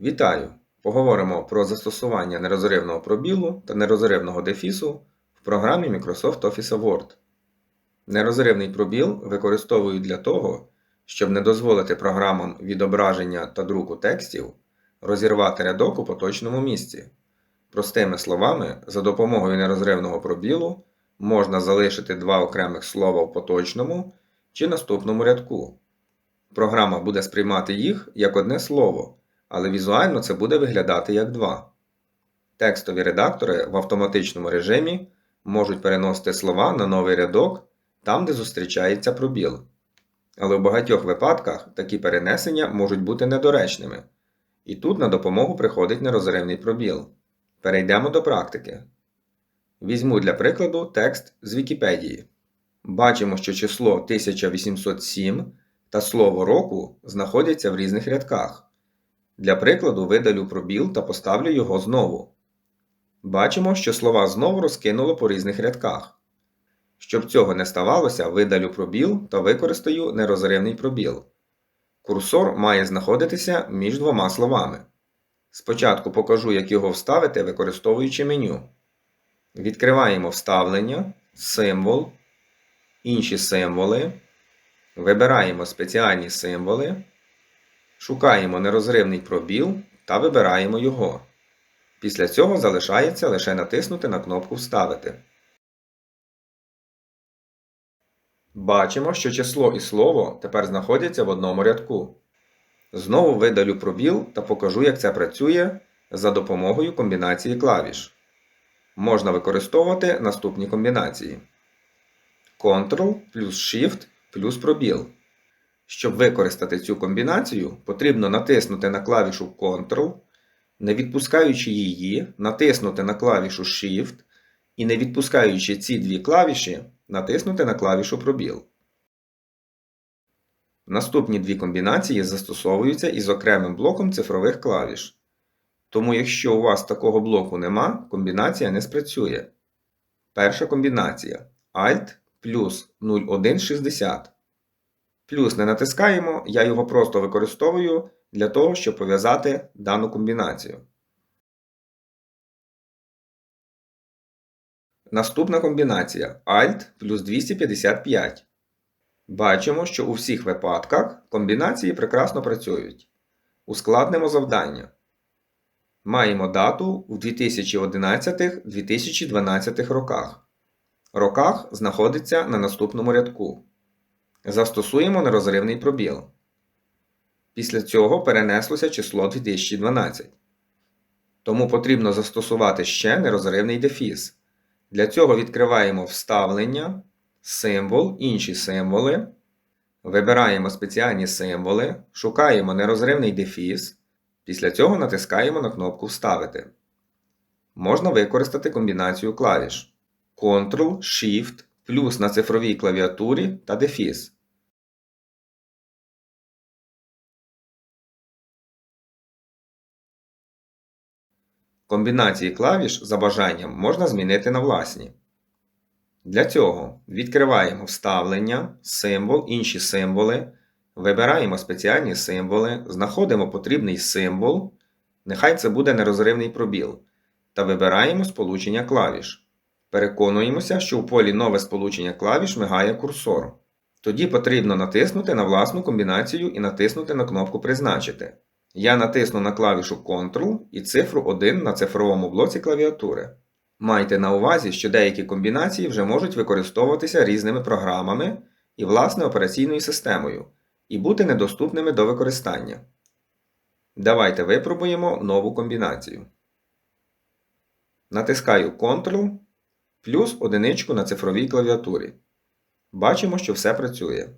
Вітаю! Поговоримо про застосування нерозривного пробілу та нерозривного дефісу в програмі Microsoft Office Word. Нерозривний пробіл використовують для того, щоб не дозволити програмам відображення та друку текстів розірвати рядок у поточному місці. Простими словами, за допомогою нерозривного пробілу можна залишити два окремих слова в поточному чи наступному рядку. Програма буде сприймати їх як одне слово, але візуально це буде виглядати як два. Текстові редактори в автоматичному режимі можуть переносити слова на новий рядок там, де зустрічається пробіл. Але в багатьох випадках такі перенесення можуть бути недоречними. І тут на допомогу приходить нерозривний пробіл. Перейдемо до практики. Візьму для прикладу текст з Вікіпедії. Бачимо, що число 1807 та слово року знаходяться в різних рядках. Для прикладу видалю пробіл та поставлю його знову. Бачимо, що слова знову розкинуло по різних рядках. Щоб цього не ставалося, видалю пробіл та використаю нерозривний пробіл. Курсор має знаходитися між двома словами. Спочатку покажу, як його вставити, використовуючи меню. Відкриваємо вставлення, символ, інші символи. Вибираємо спеціальні символи. Шукаємо нерозривний пробіл та вибираємо його. Після цього залишається лише натиснути на кнопку Вставити. Бачимо, що число і слово тепер знаходяться в одному рядку. Знову видалю пробіл та покажу, як це працює за допомогою комбінації клавіш. Можна використовувати наступні комбінації: Ctrl плюс Shift плюс пробіл. Щоб використати цю комбінацію, потрібно натиснути на клавішу Ctrl, не відпускаючи її, натиснути на клавішу Shift і не відпускаючи ці дві клавіші, натиснути на клавішу пробіл. Наступні дві комбінації застосовуються із окремим блоком цифрових клавіш. Тому, якщо у вас такого блоку нема, комбінація не спрацює. Перша комбінація Alt плюс 0160. Плюс не натискаємо, я його просто використовую для того, щоб пов'язати дану комбінацію. Наступна комбінація Alt плюс 255. Бачимо, що у всіх випадках комбінації прекрасно працюють. Ускладнимо завдання. Маємо дату в 2011-2012 роках. Роках знаходиться на наступному рядку. Застосуємо нерозривний пробіл. Після цього перенеслося число 2012. Тому потрібно застосувати ще нерозривний дефіс. Для цього відкриваємо вставлення, символ, інші символи. Вибираємо спеціальні символи, шукаємо нерозривний дефіс. Після цього натискаємо на кнопку Вставити. Можна використати комбінацію клавіш Ctrl, Shift, плюс на цифровій клавіатурі та дефіс. Комбінації клавіш за бажанням можна змінити на власні. Для цього відкриваємо вставлення, символ, інші символи, вибираємо спеціальні символи, знаходимо потрібний символ, нехай це буде нерозривний пробіл, та вибираємо сполучення клавіш. Переконуємося, що у полі нове сполучення клавіш мигає курсор. Тоді потрібно натиснути на власну комбінацію і натиснути на кнопку Призначити. Я натисну на клавішу Ctrl і цифру 1 на цифровому блоці клавіатури. Майте на увазі, що деякі комбінації вже можуть використовуватися різними програмами і власне операційною системою і бути недоступними до використання. Давайте випробуємо нову комбінацію. Натискаю Ctrl плюс одиничку на цифровій клавіатурі. Бачимо, що все працює.